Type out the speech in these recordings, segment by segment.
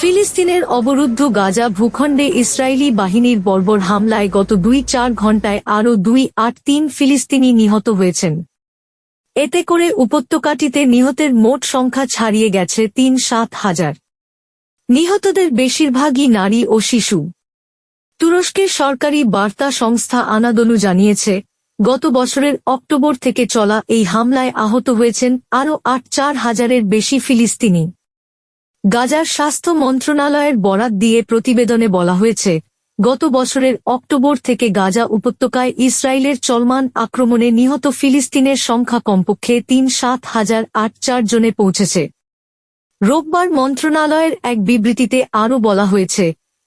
ফিলিস্তিনের অবরুদ্ধ গাজা ভূখণ্ডে ইসরায়েলি বাহিনীর বর্বর হামলায় গত দুই চার ঘণ্টায় আরও দুই আট তিন ফিলিস্তিনি নিহত হয়েছেন। এতে করে উপত্যকাটিতে নিহতের মোট সংখ্যা ছাড়িয়ে গেছে তিন সাত হাজার। নিহতদের বেশিরভাগই নারী ও শিশু। তুরস্কের সরকারি বার্তা সংস্থা আনাদলু জানিয়েছে, গত বছরের অক্টোবর থেকে চলা এই হামলায় আহত হয়েছেন আরও আট চার হাজারের বেশি ফিলিস্তিনি। গাজার স্বাস্থ্য মন্ত্রণালয়ের বরাত দিয়ে প্রতিবেদনে বলা হয়েছে, গত বছরের অক্টোবর থেকে গাজা উপত্যকায় ইসরায়েলের চলমান আক্রমণে নিহত ফিলিস্তিনের সংখ্যা কমপক্ষে তিন সাত হাজার আট চার জনে পৌঁছেছে। রোববার মন্ত্রণালয়ের এক বিবৃতিতে আরও বলা হয়েছে,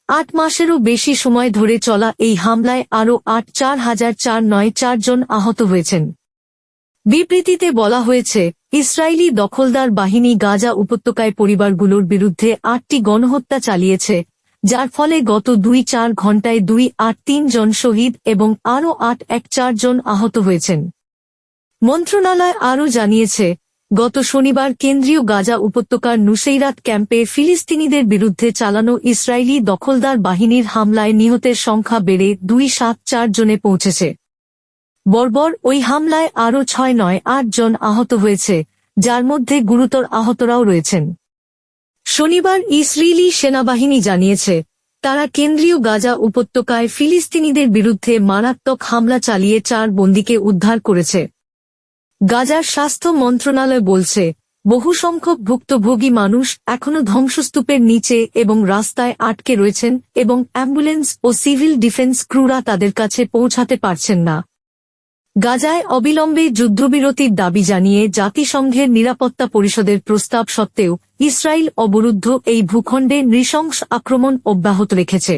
আট মাসেরও বেশি সময় ধরে চলা এই হামলায় আরও আট চার হাজার চার নয় চারজন আহত হয়েছেন। বিবৃতিতে বলা হয়েছে ইসরায়েলি দখলদার বাহিনী গাজা উপত্যকায় পরিবারগুলোর বিরুদ্ধে আটটি গণহত্যা চালিয়েছে, যার ফলে গত দুই চার ঘণ্টায় দুই আট তিন জন শহীদ এবং আরও আট এক চার জন আহত হয়েছেন। মন্ত্রণালয় আরও জানিয়েছে, গত শনিবার কেন্দ্রীয় গাজা উপত্যকার নুসেইরাত ক্যাম্পে ফিলিস্তিনিদের বিরুদ্ধে চালানো ইসরায়েলি দখলদার বাহিনীর হামলায় নিহতের সংখ্যা বেড়ে দুই সাত চার জনে পৌঁছেছে। বর্বর ওই হামলায় আরও ছয় নয় আট জন আহত হয়েছে, যার মধ্যে গুরুতর আহতরাও রয়েছেন। শনিবার ইসরায়েলি সেনাবাহিনী জানিয়েছে, তারা কেন্দ্রীয় গাজা উপত্যকায় ফিলিস্তিনিদের বিরুদ্ধে মারাত্মক হামলা চালিয়ে চার বন্দীকে উদ্ধার করেছে। গাজার স্বাস্থ্য মন্ত্রণালয় বলছে, বহু সংখ্যক ভুক্তভোগী মানুষ এখনও ধ্বংসস্তূপের নিচে এবং রাস্তায় আটকে রয়েছেন এবং অ্যাম্বুলেন্স ও সিভিল ডিফেন্স ক্রুরা তাদের কাছে পৌঁছাতে পারছেন না। গাজায় অবিলম্বে যুদ্ধবিরতির দাবি জানিয়ে জাতিসংঘের নিরাপত্তা পরিষদের প্রস্তাব সত্ত্বেও ইসরায়েল অবরুদ্ধ এই ভূখণ্ডে নৃশংস আক্রমণ অব্যাহত রেখেছে।